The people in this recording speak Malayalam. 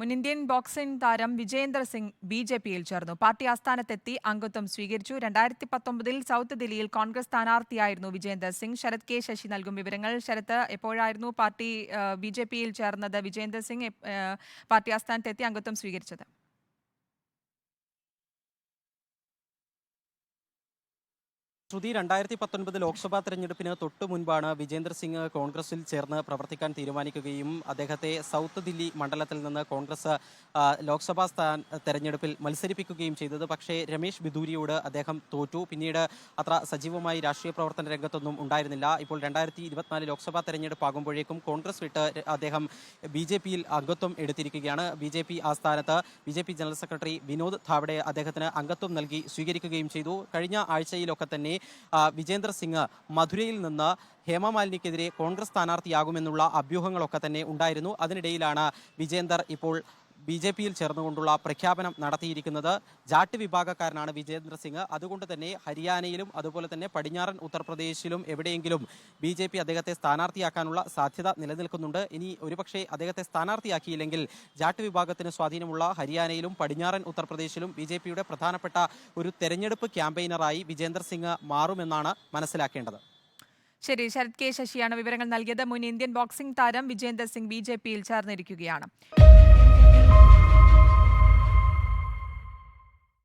മുൻ ഇന്ത്യൻ ബോക്സിംഗ് താരം വിജേന്ദർ സിംഗ് ബി ജെ പിയിൽ ചേർന്നു. പാർട്ടി ആസ്ഥാനത്തെത്തി അംഗത്വം സ്വീകരിച്ചു. രണ്ടായിരത്തി പത്തൊമ്പതിൽ സൗത്ത് ദില്ലിയിൽ കോൺഗ്രസ് സ്ഥാനാർത്ഥിയായിരുന്നു വിജേന്ദർ സിംഗ്. ശരത് കെ ശശി നൽകും വിവരങ്ങൾ. ശരത് എപ്പോഴായിരുന്നു പാർട്ടി ബി ജെ പിയിൽ ചേർന്നത് വിജേന്ദർ സിംഗ് പാർട്ടി ആസ്ഥാനത്തെത്തി അംഗത്വം സ്വീകരിച്ചത്? ശ്രുതി രണ്ടായിരത്തി പത്തൊൻപത് ലോക്സഭാ തെരഞ്ഞെടുപ്പിന് തൊട്ടു മുൻപാണ് വിജേന്ദർ സിംഗ് കോൺഗ്രസിൽ ചേർന്ന് പ്രവർത്തിക്കാൻ തീരുമാനിക്കുകയും അദ്ദേഹത്തെ സൗത്ത് ദില്ലി മണ്ഡലത്തിൽ നിന്ന് കോൺഗ്രസ് ലോക്സഭാ സ്ഥാൻ തെരഞ്ഞെടുപ്പിൽ മത്സരിപ്പിക്കുകയും ചെയ്തത്. പക്ഷേ രമേശ് ബിദൂരിയോട് അദ്ദേഹം തോറ്റു. പിന്നീട് അത്ര സജീവമായി രാഷ്ട്രീയ പ്രവർത്തന രംഗത്തൊന്നും ഉണ്ടായിരുന്നില്ല. ഇപ്പോൾ രണ്ടായിരത്തി ഇരുപത്തിനാല് ലോക്സഭാ തെരഞ്ഞെടുപ്പ് ആകുമ്പോഴേക്കും കോൺഗ്രസ് വിട്ട് അദ്ദേഹം ബി ജെ പിയിൽ അംഗത്വം എടുത്തിരിക്കുകയാണ്. ബി ജെ പി ആസ്ഥാനത്ത് B J P general secretary Vinod Tawde അദ്ദേഹത്തിന് അംഗത്വം നൽകി സ്വീകരിക്കുകയും ചെയ്തു. കഴിഞ്ഞ ആഴ്ചയിലൊക്കെ തന്നെ വിജേന്ദർ സിംഗ് മധുരയിൽ നിന്ന് ഹേമമാലിനിക്കെതിരെ കോൺഗ്രസ് സ്ഥാനാർത്ഥിയാകുമെന്നുള്ള അഭ്യൂഹങ്ങളൊക്കെ തന്നെ ഉണ്ടായിരുന്നു. അതിനിടയിലാണ് വിജേന്ദർ ഇപ്പോൾ ബി ജെ പിയിൽ ചേർന്നുകൊണ്ടുള്ള പ്രഖ്യാപനം നടത്തിയിരിക്കുന്നത് ജാട്ട് വിഭാഗക്കാരനാണ് വിജേന്ദ്ര സിംഗ്. അതുകൊണ്ട് തന്നെ ഹരിയാനയിലും അതുപോലെ തന്നെ പടിഞ്ഞാറൻ ഉത്തർപ്രദേശിലും എവിടെയെങ്കിലും ബി ജെ പി അദ്ദേഹത്തെ സ്ഥാനാർത്ഥിയാക്കാനുള്ള സാധ്യത നിലനിൽക്കുന്നുണ്ട്. ഇനി ഒരുപക്ഷെ അദ്ദേഹത്തെ സ്ഥാനാർത്ഥിയാക്കിയില്ലെങ്കിൽ ജാട്ട് വിഭാഗത്തിന് സ്വാധീനമുള്ള ഹരിയാനയിലും പടിഞ്ഞാറൻ ഉത്തർപ്രദേശിലും ബി ജെ പിയുടെ പ്രധാനപ്പെട്ട ഒരു തെരഞ്ഞെടുപ്പ് ക്യാമ്പയിനറായി വിജേന്ദർ സിംഗ് മാറുമെന്നാണ് മനസ്സിലാക്കേണ്ടത്. ശരി ശരത് കെ ശശിയാണ് വിവരങ്ങൾ നൽകിയത്. മുൻ ഇന്ത്യൻ ബോക്സിംഗ് താരം വിജേന്ദർ സിംഗ് ബി ജെ പിയിൽ ചേർന്നിരിക്കുകയാണ്.